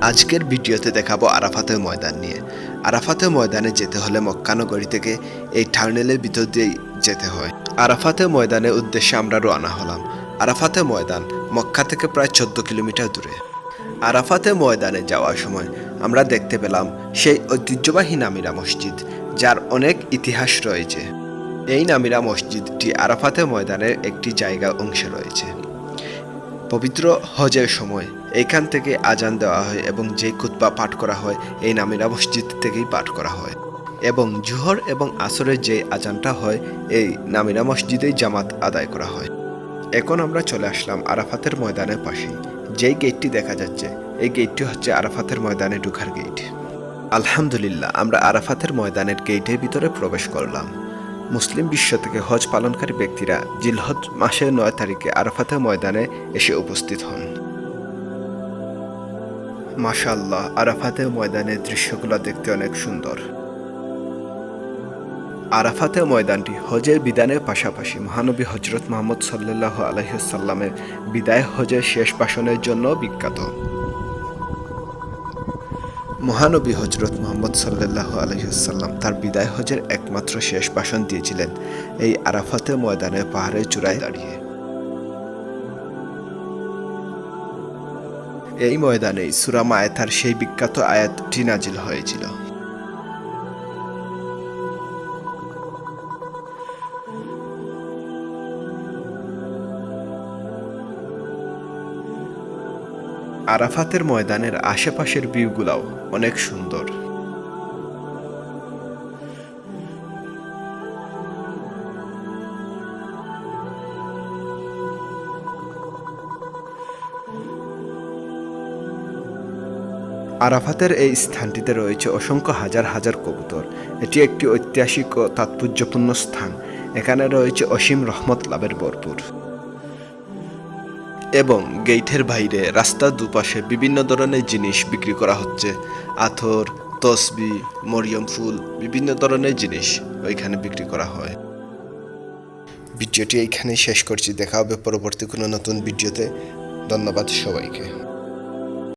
আজকের ভিডিওতে দেখাবো আরাফাতে ময়দান নিয়ে। আরাফাতে ময়দানে যেতে হলে মক্কানগরী থেকে এই টার্নেলের ভিতর দিয়েই যেতে হয়। আরাফাতে ময়দানের উদ্দেশ্যে আমরা রওনা হলাম। আরাফাতে ময়দান মক্কা থেকে প্রায় চোদ্দ কিলোমিটার দূরে। আরাফাতে ময়দানে যাওয়ার সময় আমরা দেখতে পেলাম সেই ঐতিহ্যবাহী নামিরা মসজিদ, যার অনেক ইতিহাস রয়েছে। এই নামিরা মসজিদটি আরাফাতে ময়দানের একটি জায়গা অংশে রয়েছে। পবিত্র হজের সময় এইখান থেকে আজান দেওয়া হয় এবং যে কুতবা পাঠ করা হয়, এই নামিরা মসজিদ থেকেই পাঠ করা হয়। এবং জুহর এবং আসরের যে আজানটা হয়, এই নামিরা মসজিদেই জামাত আদায় করা হয়। এখন আমরা চলে আসলাম আরাফাতের ময়দানের পাশে যেই গেটটি দেখা যাচ্ছে, এই গেটটি হচ্ছে আরাফাতের ময়দানে ঢুকার গেট আলহামদুলিল্লাহ, আমরা আরাফাতের ময়দানের গেটের ভিতরে প্রবেশ করলাম। মুসলিম বিশ্ব থেকে হজ পালনকারী ব্যক্তিরা জিলহজ মাসের নয় তারিখে আরাফাতে ময়দানে এসে উপস্থিত হন। মাশাল্লাহ আরাফাতে ময়দানের দৃশ্যগুলো দেখতে অনেক সুন্দর। আরাফাতে ময়দানটি হজের বিধানের পাশাপাশি মহানবী হজরত মোহাম্মদ সাল্লাহ আলহিসাল্লামের বিদায় হজের শেষ ভাষণের জন্য বিখ্যাত। মহানবী হজরত মোহাম্মদ সাল্লাহ আলহিহাল্লাম তার বিদায় হজের একমাত্র শেষ ভাষণ দিয়েছিলেন এই আরাফাতে ময়দানে পাহাড়ের চূড়ায় দাঁড়িয়ে। এই ময়দানেই সুরামা আয়তার সেই বিখ্যাত আয়াতটি নাজিল হয়েছিল। আরাফাতের ময়দানের আশেপাশের ভিউগুলাও অনেক সুন্দর। আরাফাতের এই স্থানটিতে রয়েছে অসংখ্য হাজার হাজার কবুতর। এটি একটি ঐতিহাসিক ও তাৎপর্যপূর্ণ স্থান। এখানে রয়েছে অসীম রহমত লাভের ভরপুর। এবং গেইটের বাইরে রাস্তার দুপাশে বিভিন্ন ধরনের জিনিস বিক্রি করা হচ্ছে। আথর, তসবি, মরিয়ম ফুল, বিভিন্ন ধরনের জিনিস ওইখানে বিক্রি করা হয়। ভিডিওটি এইখানেই শেষ করছি। দেখা হবে পরবর্তী কোনো নতুন ভিডিওতে। ধন্যবাদ সবাইকে।